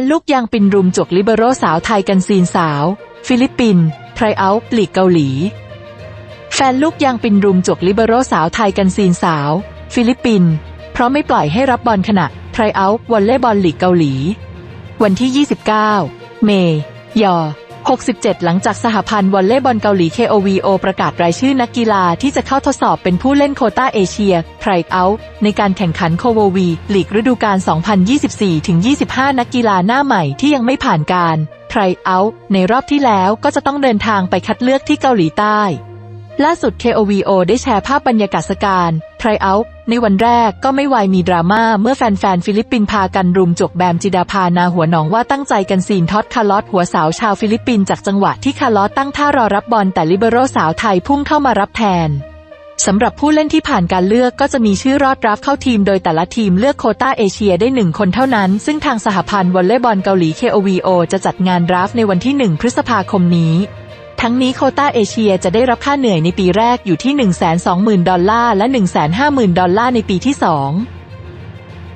นลูกยางปินรุมจวกลิเบโรสาวไทยกันซีนสาว ฟิลิปปินส์ไทรเอาปลีกเกาหลี แฟนลูกยางปินรุมจวกลิเบโรสาวไทยกันซีนสาว ฟิลิปปินส์เพราะไม่ปล่อยให้รับบอลขณะไทรเอาวอลเล่บอลลีกเกาหลี วันที่ 29 เมย์ยอ 67 หลังจากสหพันธ์วอลเลย์บอลเกาหลี KOVO ประกาศรายชื่อนักกีฬาที่จะเข้าทดสอบเป็นผู้เล่นโคต้าเอเชียไทรเอาท์ในการแข่งขันโคโววีลีกฤดูกาล 2024-25 นักกีฬาหน้าใหม่ที่ยังไม่ผ่านการไทรเอาท์ในรอบที่แล้วก็จะต้องเดินทางไปคัดเลือกที่เกาหลีใต้ ล่าสุด KOVO ได้แชร์ภาพบรรยากาศการ ทรเอาท์ในวันแรกก็ไม่วายมีดราม่าเมื่อแฟนๆ ฟิลิปปินส์พากันรุมจกแบมจิดาพานาหัวหนองว่าตั้งใจกันซีนท็อตคาร์ลอสหัวสาวชาวฟิลิปปินส์จากจังหวะที่คาร์ลอสตั้งท่ารอรับบอลแต่ลิเบโรสาวไทยพุ่งเข้ามารับแทนสำหรับผู้เล่นที่ผ่านการเลือกก็จะมีชื่อรอดราฟต์เข้าทีมโดยแต่ละทีมเลือกโคต้าเอเชียได้หนึ่งคนเท่านั้น ซึ่งทางสหพันธ์วอลเลย์บอลเกาหลี KOVO จะจัดงานดราฟในวันที่ 1 พฤษภาคมนี้ ทั้งนี้โคต้าเอเชียจะได้รับค่าเหนื่อยในปีแรกอยู่ที่ 120,000 ดอลลาร์และ 150,000 ดอลลาร์ในปีที่ 2